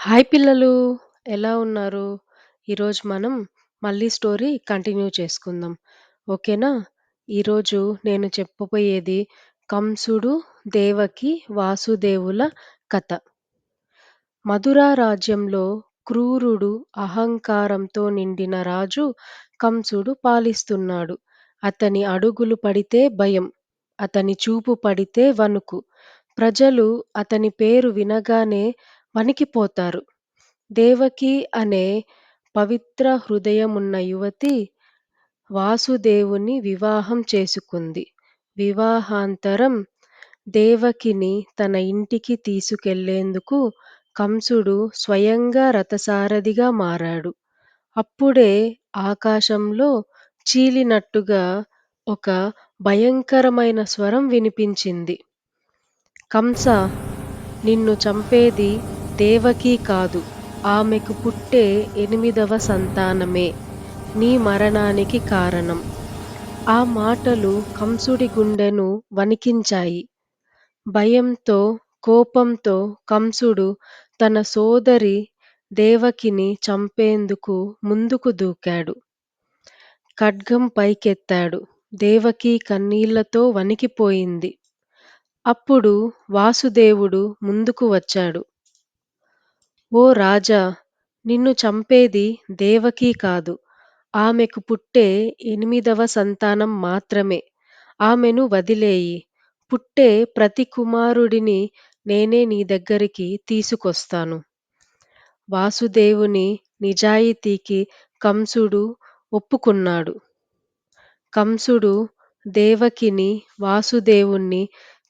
Hi పిల్లలు. ఎలా ఉన్నారు? ఈరోజు మనం మళ్ళీ స్టోరీ కంటిన్యూ చేసుకుందాం. ఓకేనా? ఈరోజు నేను చెప్పబోయేది కంసుడు, దేవకి, వాసుదేవుల కథ. మధురా రాజ్యంలో క్రూరుడు, అహంకారంతో నిండిన రాజు కంసుడు పాలిస్తున్నాడు. అతని అడుగులు పడితే భయం. అతని చూపు పడితే వణుకు. ప్రజలు అతని పేరు వినగానే వణికిపోతారు. దేవకి అనే పవిత్ర హృదయమున్న యువతి వాసుదేవుని వివాహం చేసుకుంది. వివాహాంతరం దేవకిని తన ఇంటికి తీసుకెళ్ళేందుకు కంసుడు స్వయంగా రథసారథిగా మారాడు. అప్పుడే ఆకాశంలో చీలినట్టుగా ఒక భయంకరమైన స్వరం వినిపించింది. కంసా! నిన్ను చంపేది దేవకి కాదు. ఆమెకు పుట్టే ఎనిమిదవ సంతానమే నీ మరణానికి కారణం. ఆ మాటలు కంసుడి గుండెను వణికించాయి. భయంతో, కోపంతో కంసుడు తన సోదరి దేవకిని చంపేందుకు ముందుకు దూకాడు. ఖడ్గం పైకెత్తాడు. దేవకి కన్నీళ్ళతో వణికిపోయింది. అప్పుడు వాసుదేవుడు ముందుకు వచ్చాడు. ఓ రాజా! నిన్ను చంపేది దేవకి కాదు. ఆమెకు పుట్టే ఎనిమిదవ సంతానం మాత్రమే. ఆమెను వదిలేయి పుట్టే ప్రతి కుమారుడిని నేనే నీ దగ్గరికి తీసుకొస్తాను. వాసుదేవుని నిజాయితీకి కంసుడు ఒప్పుకున్నాడు. కంసుడు దేవకిని, వాసుదేవుణ్ణి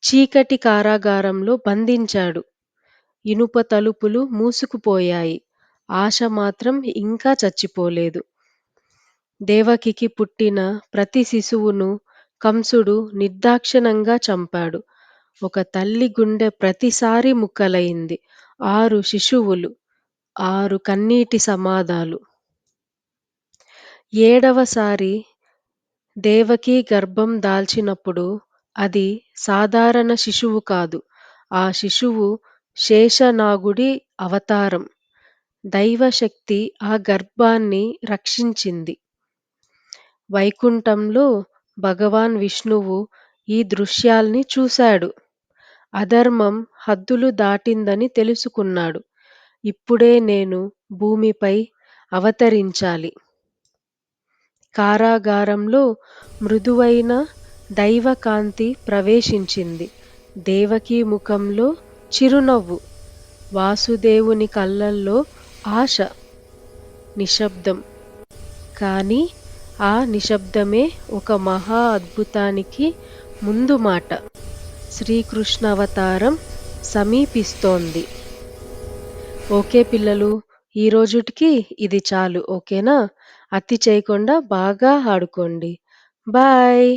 చీకటి కారాగారంలో బంధించాడు. ఇనుప తలుపులు మూసుకుపోయాయి. ఆశ మాత్రం ఇంకా చచ్చిపోలేదు. దేవకికి పుట్టిన ప్రతి శిశువును కంసుడు నిర్దాక్షిణ్యంగా చంపాడు. ఒక తల్లి గుండె ప్రతిసారీ ముక్కలయింది. ఆరు శిశువులు. ఆరు కన్నీటి సమాధాలు ఏడవసారి దేవకి గర్భం దాల్చినప్పుడు అది సాధారణ శిశువు కాదు. ఆ శిశువు శేషనాగుడి అవతారం. దైవశక్తి ఆ గర్భాన్ని రక్షించింది. వైకుంఠంలో భగవాన్ విష్ణువు ఈ దృశ్యాల్ని చూశాడు. అధర్మం హద్దులు దాటిందని తెలుసుకున్నాడు. ఇప్పుడే నేను భూమిపై అవతరించాలి. కారాగారంలో మృదువైన దైవకాంతి ప్రవేశించింది. దేవకీ ముఖంలో చిరునవ్వు. వాసుదేవుని కళ్ళల్లో ఆశ. నిశ్శబ్దం. కానీ ఆ నిశ్శబ్దమే ఒక మహా అద్భుతానికి ముందు మాట శ్రీకృష్ణ శ్రీకృష్ణావతారం సమీపిస్తోంది. ఓకే పిల్లలు. ఈరోజుటికి ఇది చాలు ఓకేనా? అతి చేయకుండా బాగా ఆడుకోండి. బాయ్